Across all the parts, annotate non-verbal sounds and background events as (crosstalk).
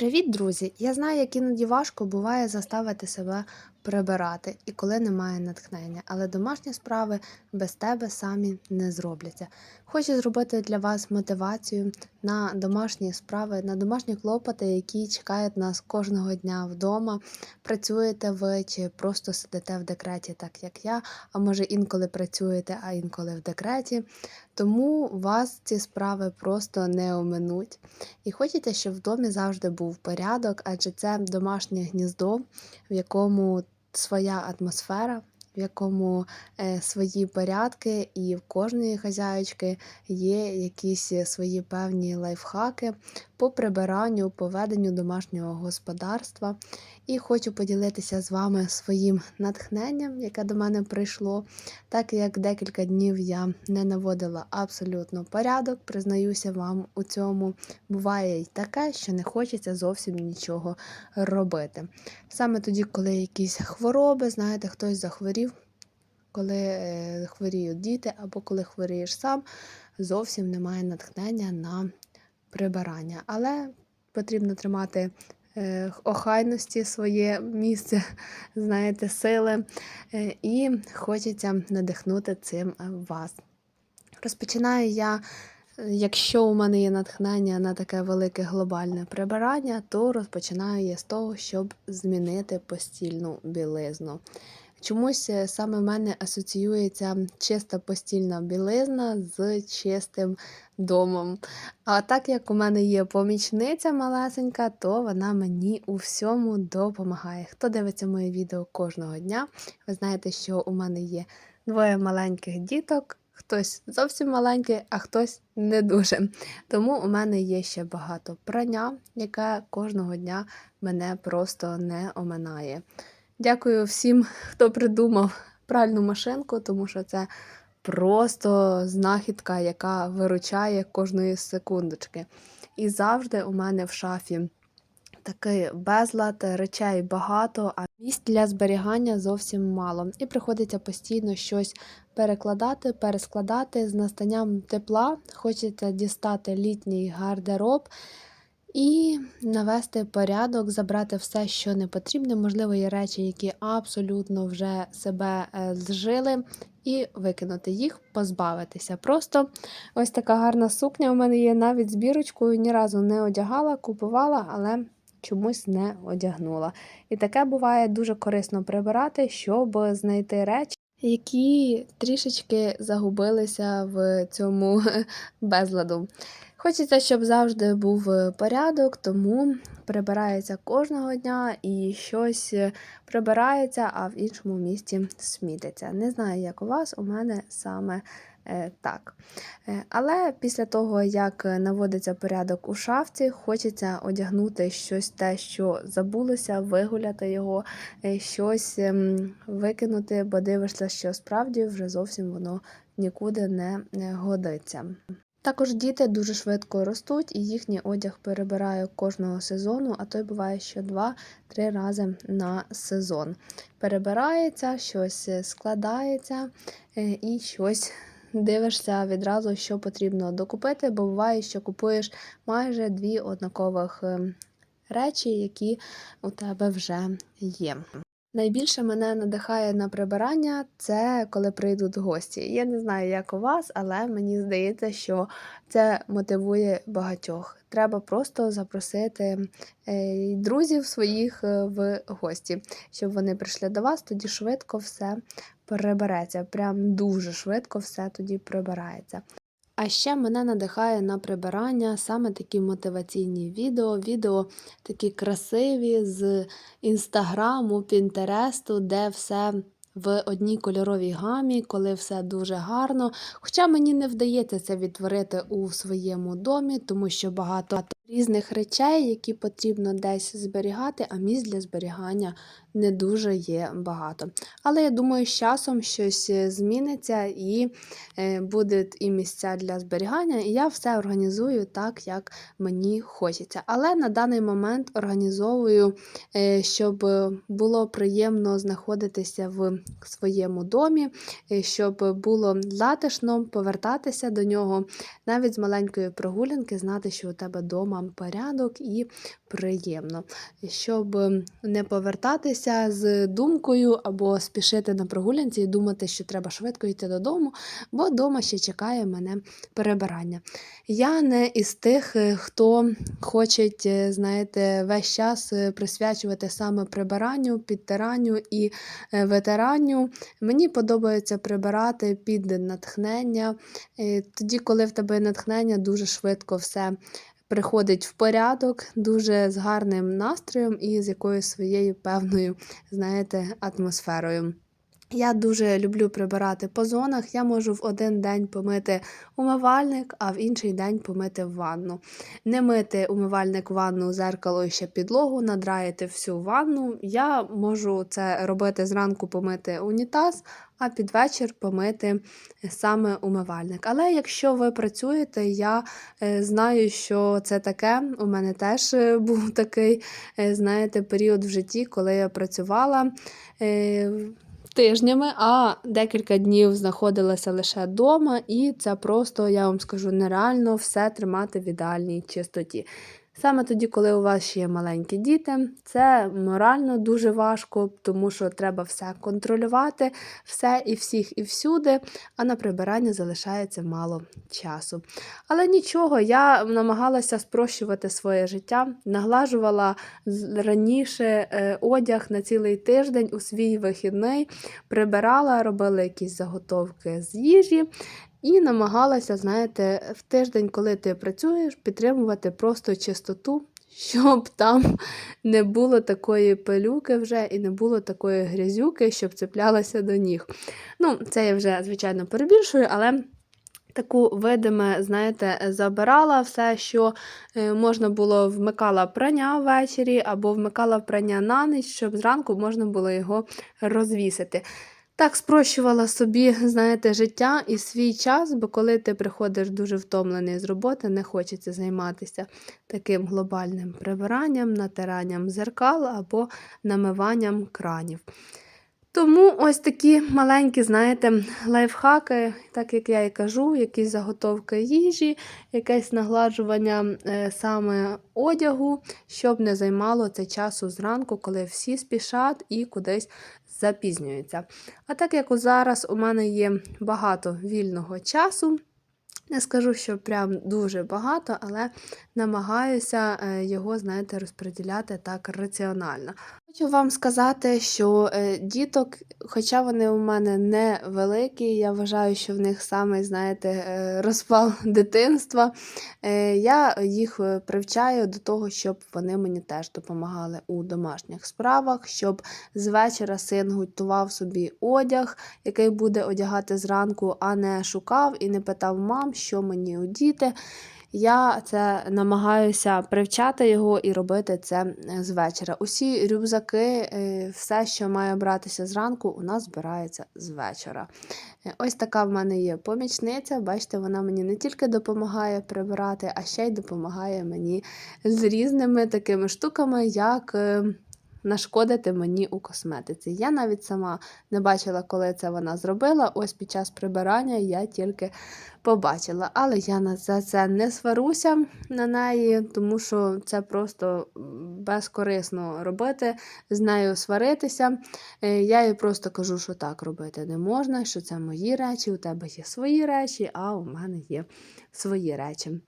Привіт, друзі! Я знаю, як іноді важко буває заставити себе прибирати і коли немає натхнення, але домашні справи без тебе самі не зробляться. Хочу зробити для вас мотивацію на домашні справи, на домашні клопоти, які чекають нас кожного дня вдома. Працюєте ви чи просто сидите в декреті, так як я, а може інколи працюєте, а інколи в декреті. Тому вас ці справи просто не оминуть. І хочете, щоб в домі завжди був порядок, адже це домашнє гніздо, в якому своя атмосфера, в якому е, свої порядки, і в кожної хазяючки є якісь свої певні лайфхаки по прибиранню, по веденню домашнього господарства. І хочу поділитися з вами своїм натхненням, яке до мене прийшло. Так як декілька днів я не наводила абсолютно порядок, признаюся вам у цьому. Буває й таке, що не хочеться зовсім нічого робити. Саме тоді, коли якісь хвороби, знаєте, хтось захворів, коли е, хворіють діти або коли хворієш сам, зовсім немає натхнення на прибирання. Але потрібно тримати е, охайності своє місце, (laughs) знаєте, сили, е, і хочеться надихнути цим вас. Розпочинаю я. Якщо у мене є натхнення на таке велике глобальне прибирання, то розпочинаю я з того, щоб змінити постільну білизну. Чомусь е, саме в мене асоціюється чиста постільна білизна з чистим домом. А так як у мене є помічниця малесенька, то вона мені у всьому допомагає. Хто дивиться моє відео кожного дня, ви знаєте, що у мене є двоє маленьких діток. Хтось зовсім маленький, а хтось не дуже. Тому у мене є ще багато прання, яке кожного дня мене просто не оминає. Дякую всім, хто придумав пральну машинку, тому що це просто знахідка, яка виручає кожної секундочки. І завжди у мене в шафі такий безлад, речей багато, а місць для зберігання зовсім мало. І приходиться постійно щось перекладати, перескладати з настанням тепла. Хочеться дістати літній гардероб. І навести порядок, забрати все, що не потрібне. Можливо, є речі, які абсолютно вже себе е, зжили, і викинути їх, позбавитися. Просто ось така гарна сукня у мене є навіть з бірочкою, ні разу не одягала, купувала, але чомусь не одягнула. І таке буває дуже корисно прибирати, щоб знайти речі. Які трішечки загубилися в цьому (laughs) безладу. Хочеться, щоб завжди був е, порядок, тому прибирається кожного дня і щось е, прибирається, а в іншому місці смітиться. Не знаю, як у вас, у мене саме так. Е, але після того, як наводиться порядок у шафці, хочеться одягнути щось те, що забулося, вигуляти його, е, щось е, викинути, бо дивишся, що справді вже зовсім воно нікуди не годиться. Також діти дуже швидко ростуть, і їхній одяг перебираю кожного сезону, а то й буває що 2-3 рази на сезон. Перебирається, щось складається е, і щось дивишся відразу, що потрібно докупити, бо буває, що купуєш майже дві однакових ем, речі, які у тебе вже є. Найбільше мене надихає на прибирання це коли прийдуть гості. Я не знаю, як у вас, але мені здається, що це мотивує багатьох. Треба просто запросити е, друзів своїх е, в гості, щоб вони прийшли до вас, тоді швидко все прибереться. Прям дуже швидко все тоді прибирається. А ще мене надихає на прибирання саме такі мотиваційні відео, відео такі красиві з інстаграму, пінтересту, де все в одній кольоровій гамі, коли все дуже гарно. Хоча мені не вдається це відтворити у своєму домі, тому що багато різних речей, які потрібно десь зберігати, а місць для зберігання не дуже є багато. Але я думаю, з часом щось е, зміниться і е, будуть і місця для зберігання, і я все організую так, як мені хочеться. Але на даний момент організовую, е, щоб було приємно знаходитися в своєму домі, щоб було затишно повертатися до нього, навіть з маленької прогулянки, знати, що у тебе вдома вам порядок і приємно, щоб ем, не повертатися з думкою або спішити на прогулянці і думати, що треба швидко йти додому, бо вдома ще чекає мене перебирання. Я не із тих, е, хто хоче, е, знаєте, весь час е, присвячувати саме прибиранню, підтиранню і витиранню. Мені подобається прибирати під натхнення. Тоді, коли в тебе натхнення, дуже швидко все приходить в порядок, дуже з гарним настроєм і з якоюсь своєю певною, знаєте, атмосферою. Я дуже люблю прибирати по зонах. Я можу в один день помити умивальник, а в інший день помити ванну. Не мити умивальник, ванну, зеркало і ще підлогу, надраїти всю ванну. Я можу це робити зранку помити унітаз, а під вечір помити саме умивальник. Але якщо ви працюєте, я е, знаю, що це таке. У мене теж е, був такий, е, знаєте, період в житті, коли я працювала. Тижнями, а декілька днів знаходилася лише вдома, і це просто, я вам скажу, нереально все тримати в ідеальній чистоті. Саме тоді, коли у вас ще є маленькі діти, це морально дуже важко, тому що треба все контролювати, все і всіх, і всюди, а на прибирання залишається мало часу. Але нічого, я намагалася спрощувати своє життя, наглажувала раніше е, одяг на цілий тиждень у свій вихідний, прибирала, робила якісь заготовки з їжі. І намагалася, знаєте, в тиждень, коли ти працюєш, підтримувати просто чистоту, (laughs) щоб там не було такої пилюки вже і не було такої грязюки, щоб цеплялася до ніг. Ну, це я вже, звичайно, перебільшую, але. Таку видиме, знаєте, забирала все, що е, можна було вмикала прання ввечері або вмикала прання на ніч, щоб зранку можна було його розвісити. Так спрощувала собі, знаєте, життя і свій час, бо коли ти приходиш дуже втомлений з роботи, не хочеться займатися таким глобальним прибиранням, натиранням зеркал або намиванням кранів. Тому ось такі маленькі, знаєте, лайфхаки, так як я і кажу, якісь заготовки їжі, якесь нагладжування е, саме одягу, щоб не займало це часу зранку, коли всі спішать і кудись запізнюються. А так як зараз у мене є багато вільного часу, не скажу, що прям дуже багато, але намагаюся е, його, знаєте, розподіляти так раціонально. Хочу вам сказати, що е, діток, хоча вони у мене не великі, я вважаю, що в них саме, знаєте, е, розпал (laughs) дитинства. Е, Я їх привчаю до того, щоб вони мені теж допомагали у домашніх справах, щоб з вечора син готував собі одяг, який буде одягати зранку, а не шукав і не питав мам, що мені одіти. Я це намагаюся привчати його і робити це е, з вечора. Усі рюкзаки, е, все, що має братися зранку, у нас збирається з вечора. Е, Ось така в мене є помічниця. Бачите, вона мені не тільки допомагає прибирати, а ще й допомагає мені з різними такими штуками, як. Нашкодити мені у косметиці. Я навіть сама не бачила, коли це вона зробила. Ось під час прибирання я тільки побачила. Але я на за це не сваруся на неї, тому що це просто безкорисно робити, з нею сваритися. Е, Я їй просто кажу, що так робити не можна, що це мої речі, у тебе є свої речі, а у мене є свої речі.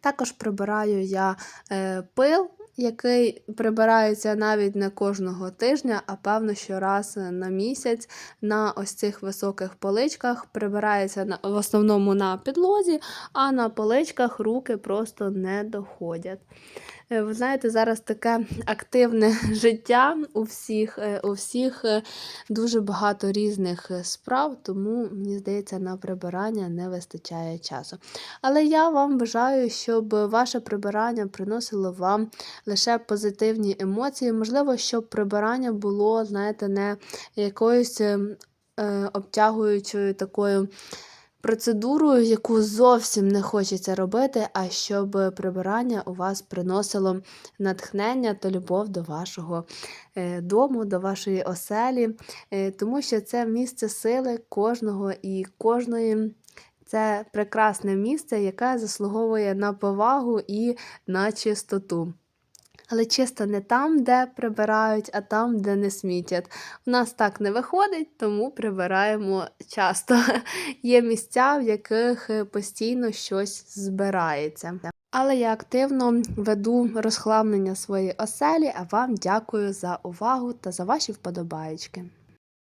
Також прибираю я е, пил, який прибирається навіть не кожного тижня, а певно, що раз на місяць на ось цих високих поличках прибирається на, в основному на підлозі, а на поличках руки просто не доходять. Е, Ви знаєте, зараз таке активне (laughs) життя у всіх, е, у всіх е, дуже багато різних справ, тому мені здається, на прибирання не вистачає часу. Але я вам бажаю, щоб ваше прибирання приносило вам лише позитивні емоції. Можливо, щоб прибирання було, знаєте, не якоюсь ем, е, обтягуючою такою. Процедурою, яку зовсім не хочеться робити, а щоб прибирання у вас приносило натхнення та любов до вашого е, дому, до вашої оселі, е, тому що це місце сили кожного і кожної Це прекрасне місце, яке заслуговує на повагу і на чистоту. Але чисто не там, де прибирають, а там, де не смітять. У нас так не виходить, тому прибираємо часто. (laughs) Є місця, в яких постійно щось збирається. Але я активно веду розхламлення своєї оселі, а вам дякую за увагу та за ваші вподобаєчки.